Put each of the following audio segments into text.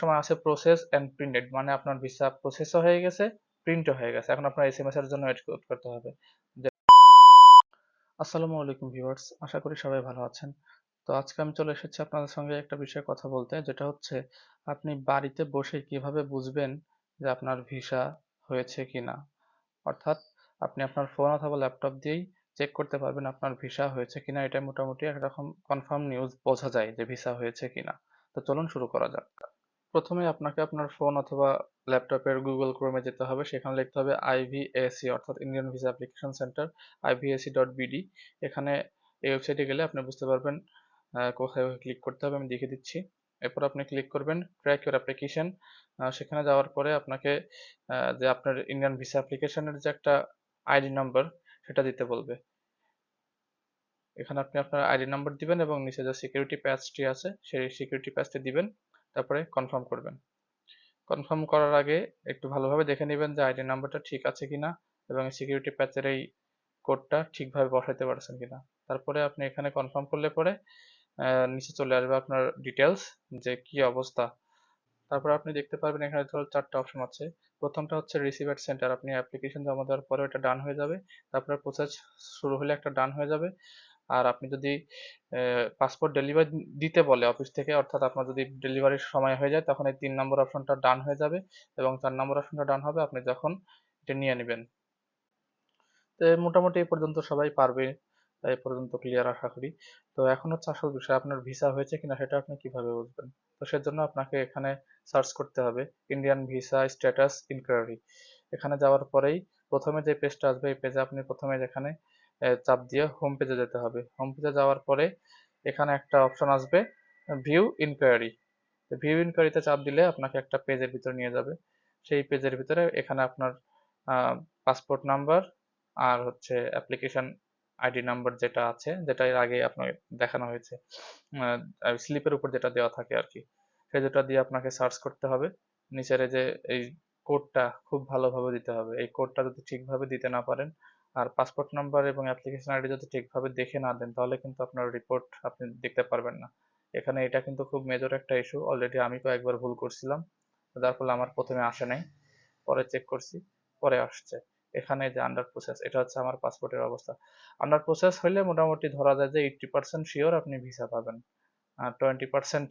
সময় আছে process and printed মানে আপনার ভিসা প্রসেসও হয়ে গেছে প্রিন্টও হয়ে গেছে। এখন আপনার এসএমএস এর জন্য ওয়েট করতে হবে। আসসালামু আলাইকুম ভিউয়ার্স আশা করি সবাই ভালো আছেন। তো আজকে আমি চলে এসেছি আপনাদের সঙ্গে একটা বিষয়ে কথা বলতে, যেটা হচ্ছে আপনি বাড়িতে বসে কীভাবে বুঝবেন যে আপনার ভিসা হয়েছে কিনা? অর্থাৎ আপনি আপনার ফোন অথবা ল্যাপটপ দিয়েই চেক করতে পারবেন আপনার ভিসা হয়েছে কিনা। এটা মোটামুটি একরকম কনফার্ম নিউজ বোঝা যায় যে ভিসা হয়েছে কিনা। তো চলুন শুরু করা যাক। প্রথমে আপনাকে আপনার ফোন অথবা ল্যাপটপের গুগল ক্রোমে যেতে হবে। সেখানে লিখতে হবে আইভিএসি অর্থাৎ Indian visa application centre IVAC dot BD এখানে এই ওয়েবসাইটে গেলে আপনি বুঝতে পারবেন কোথায় ক্লিক করতে হবে, আমি দেখিয়ে দিচ্ছি। এরপর আপনি ক্লিক করবেন ট্র্যাক ইউর অ্যাপ্লিকেশন সেখানে যাওয়ার পরে আপনাকে যে আপনার ইন্ডিয়ান ভিসা অ্যাপ্লিকেশনের যে একটা আইডি নাম্বার সেটা দিতে বলবে। এখানে আপনি আপনার আইডি নাম্বার দিবেন এবং নিচে যে সিকিউরিটি প্যাচটি আছে, সেই সিকিউরিটি প্যাচটি দিবেন। তারপরে কনফার্ম করবেন। কনফার্ম করার আগে একটু ভালোভাবে দেখে নেবেন যে আইডি নাম্বারটা ঠিক আছে কিনা এবং সিকিউরিটি প্যাচের এই কোডটা ঠিকভাবে বসাইতে পারছেন কিনা। তারপরে আপনি এখানে কনফার্ম করলে পরে নিচে চলে আসবে আপনার ডিটেলস যে কি অবস্থা। তারপর আপনি দেখতে পারবেন এখানে ধরো চারটা অপশন আছে। প্রথমটা হচ্ছে রিসিভ এট সেন্টার আপনি অ্যাপ্লিকেশন জমা দেওয়ার পরে ওটা ডান হয়ে যাবে। তারপরে প্রসেস শুরু হলে একটা ডান হয়ে যাবে। আর আপনি যদি পাসপোর্ট ডেলিভারি দিতে বলে অফিস থেকে, অর্থাৎ আপনার যদি ডেলিভারির সময় হয়ে যায়, তখন এই তিন নম্বর অপশনটা ডান হয়ে যাবে এবং চার নম্বর অপশনটা ডান হবে, আপনি যখন এটা নিয়ে নেবেন। তো মোটামুটি এই পর্যন্ত সবাই পারবে এই পর্যন্ত ক্লিয়ার আশা করি। তো এখন হচ্ছে আসল বিষয়, আপনার ভিসা হয়েছে কিনা সেটা আপনি কীভাবে বুঝবেন? তো সেজন্য আপনাকে এখানে সার্চ করতে হবে ইন্ডিয়ান ভিসা স্ট্যাটাস ইনকোয়ারি এখানে যাওয়ার পরেই প্রথমে যে পেজটা আসবে, এই পেজে আপনি প্রথমে যেখানে চাপ দিয়ে হোম পেজে যেতে হবে। হোম পেজে যাওয়ার পরে এখানে একটা অপশন আসবে ভিউ ইনকোয়ারি ভিউ ইনকোয়ারিতে চাপ দিলে আপনাকে একটা পেজের ভিতরে নিয়ে যাবে। সেই পেজের ভিতরে এখানে আপনার পাসপোর্ট নাম্বার আর হচ্ছে অ্যাপ্লিকেশন আইডি নাম্বার যেটা আছে, যেটা এর আগে আপনাকে দেখানো হয়েছে। স্লিপের উপর যেটা দেওয়া থাকে আর কি, সেই যেটা দিয়ে আপনাকে সার্চ করতে হবে। নিচের যে, এই কোডটা খুব ভালোভাবে দিতে হবে। এই কোডটা যদি ঠিকভাবে দিতে না পারেন আর পাসপোর্ট নাম্বার এবং অ্যাপ্লিকেশন আইডি যদি ঠিকভাবে দেখে না দেন, তাহলে কিন্তু আপনার রিপোর্ট আপনি দেখতে পারবেন না। এখানে এটা কিন্তু খুব মেজর একটা ইস্যু অলরেডি আমি কয়েকবার ভুল করছিলাম। যার ফলে আমার প্রথমে আসে নাই। পরে চেক করছি, পরে আসছে। এখানে যে আন্ডার প্রসেস এটা হচ্ছে আমার পাসপোর্টের অবস্থা। আন্ডার প্রসেস হলে মোটামুটি ধরা যায় যে এইটটি পার্সেন্ট শিওর আপনি ভিসা পাবেন। টোয়েন্টি পার্সেন্ট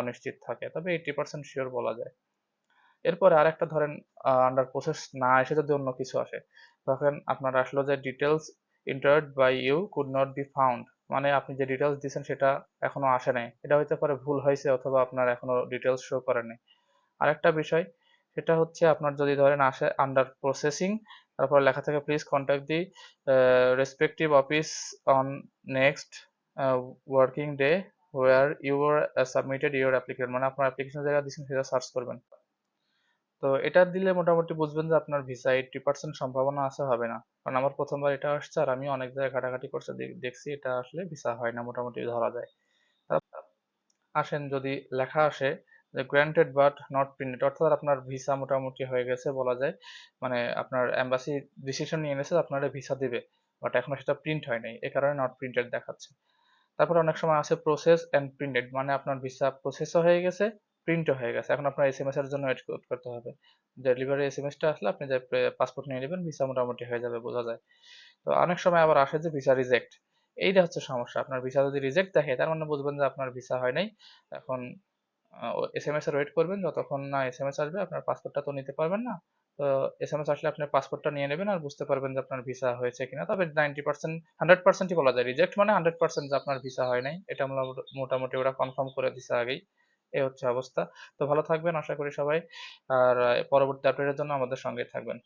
অনিশ্চিত থাকে। তবে এইটটি পার্সেন্ট শিওর বলা যায়। এরপরে আর একটা ধরেন আন্ডার প্রসেস না এসে যদি অন্য কিছু আসে, তখন আপনার আসলো যে details entered by you could not be found মানে আপনি যে ডিটেলস দিয়েছেন সেটা এখনও আসে নাই। এটা হইতে পারে ভুল হয়েছে অথবা আপনার এখনও ডিটেলস শো করে নাই। আরেকটা বিষয়, সেটা হচ্ছে আপনার যদি ধরেন আসে আন্ডার প্রসেসিং তারপর লেখা থাকে please contact the respective office on next working day where your submitted your application মানে আপনার অ্যাপ্লিকেশন যেটা দিচ্ছেন সেটা সার্চ করবেন। তো এটা দিলে মোটামুটি বুঝবেন যে আপনার ভিসা এইটটি পার্সেন্ট সম্ভাবনা আছে, হবে না। কারণ আমার প্রথমবার এটা আসছে আর আমি অনেক জায়গায় ঘাটাঘাটি করছে দেখছি এটা আসলে ভিসা হয় না, মোটামুটি ধরা যায়। আসেন যদি লেখা আসে যে গ্র্যান্টেড বাট নট প্রিন্টেড অর্থাৎ আপনার ভিসা মোটামুটি হয়ে গেছে বলা যায় মানে আপনার এম্বাসি ডিসিশন নিয়ে নিয়েছে আপনারা ভিসা দেবে বাট এখনও সেটা প্রিন্ট হয় নাই, এ কারণে নট প্রিন্টেড দেখাচ্ছে। তারপর অনেক সময় আছে প্রসেস অ্যান্ড প্রিন্টেড মানে আপনার ভিসা প্রসেসও হয়ে গেছে প্রিন্টও হয়ে গেছে। এখন আপনার এসএমএস এর জন্য ওয়েট করতে হবে। ডেলিভারি এসএমএসটা আসলে আপনি যে পাসপোর্ট নিয়ে নেবেন ভিসা মোটামুটি হয়ে যাবে, বোঝা যায়। তো অনেক সময় আবার আসে যে ভিসা রিজেক্ট এইটা হচ্ছে সমস্যা। আপনার ভিসা যদি রিজেক্ট দেখে তার মানে বুঝবেন যে, আপনার ভিসা হয় নাই। এখন এসএমএস এর ওয়েট করবেন। যতক্ষণ না এসএমএস আসবে, আপনার পাসপোর্টটা তো নিতে পারবেন না। তো এসএমএস আসলে আপনার পাসপোর্টটা নিয়ে নেবেন আর বুঝতে পারবেন যে, আপনার ভিসা হয়েছে কিনা। তবে নাইনটি পার্সেন্ট হান্ড্রেড পার্সেন্টই বলা যায়। রিজেক্ট মানে হান্ড্রেড পার্সেন্ট যে, আপনার ভিসা হয় নাই। এটা মোটামুটি ওরা কনফার্ম করে দিছে আগেই। এই হচ্ছে অবস্থা। তো ভালো থাকবেন, আশা করি সবাই। আর পরবর্তী আপডেটের জন্য আমাদের সঙ্গে থাকবেন।